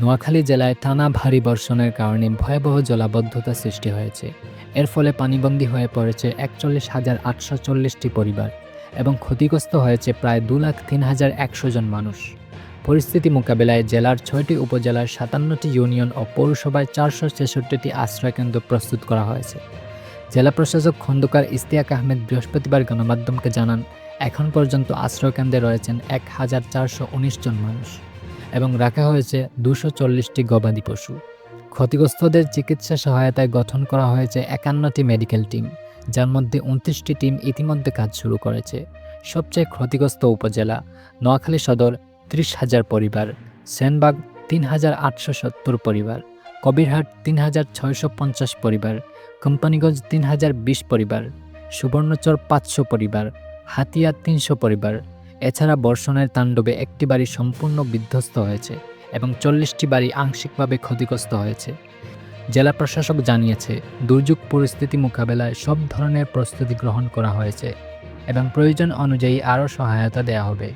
নোয়াখালী জেলায় টানা ভারী বর্ষণের কারণে ভয়াবহ জলাবদ্ধতা সৃষ্টি হয়েছে। এর ফলে পানিবন্দী হয়ে পড়েছে একচল্লিশ হাজার আটশো চল্লিশটি পরিবার এবং ক্ষতিগ্রস্ত হয়েছে প্রায় দু লাখ তিন হাজার একশো জন মানুষ। পরিস্থিতি মোকাবেলায় জেলার ছয়টি উপজেলার সাতান্নটি ইউনিয়ন ও পৌরসভায় চারশো ছেষট্টিটি আশ্রয়কেন্দ্র প্রস্তুত করা হয়েছে। জেলা প্রশাসক খন্দকার ইস্তিয়াক আহমেদ বৃহস্পতিবার গণমাধ্যমকে জানান, এখন পর্যন্ত আশ্রয়কেন্দ্রে রয়েছেন এক হাজার চারশো উনিশ জন মানুষ। এবং রাখা হয়েছে দুশো চল্লিশটি গবাদি পশু। ক্ষতিগ্রস্তদের চিকিৎসা সহায়তায় গঠন করা হয়েছে একান্নটি মেডিকেল টিম, যার মধ্যে উনত্রিশটি টিম ইতিমধ্যে কাজ শুরু করেছে। সবচেয়ে ক্ষতিগ্রস্ত উপজেলা নোয়াখালী সদর, ত্রিশ হাজার পরিবার, সেনবাগ, তিন হাজার আটশো সত্তর পরিবার, কবিরহাট, তিন হাজার ছয়শো পঞ্চাশ পরিবার, কোম্পানিগঞ্জ, তিন হাজার বিশ পরিবার, সুবর্ণচর পাঁচশো পরিবার, হাতিয়া তিনশো পরিবার এছাড়া বর্ষণের তাণ্ডবে একটি বাড়ি সম্পূর্ণ বিধ্বস্ত হয়েছে এবং চল্লিশটি বাড়ি আংশিকভাবে ক্ষতিগ্রস্ত হয়েছে। জেলা প্রশাসক জানিয়েছে, দুর্যোগ পরিস্থিতি মোকাবেলায় সব ধরনের প্রস্তুতি গ্রহণ করা হয়েছে এবং প্রয়োজন অনুযায়ী আরও সহায়তা দেওয়া হবে।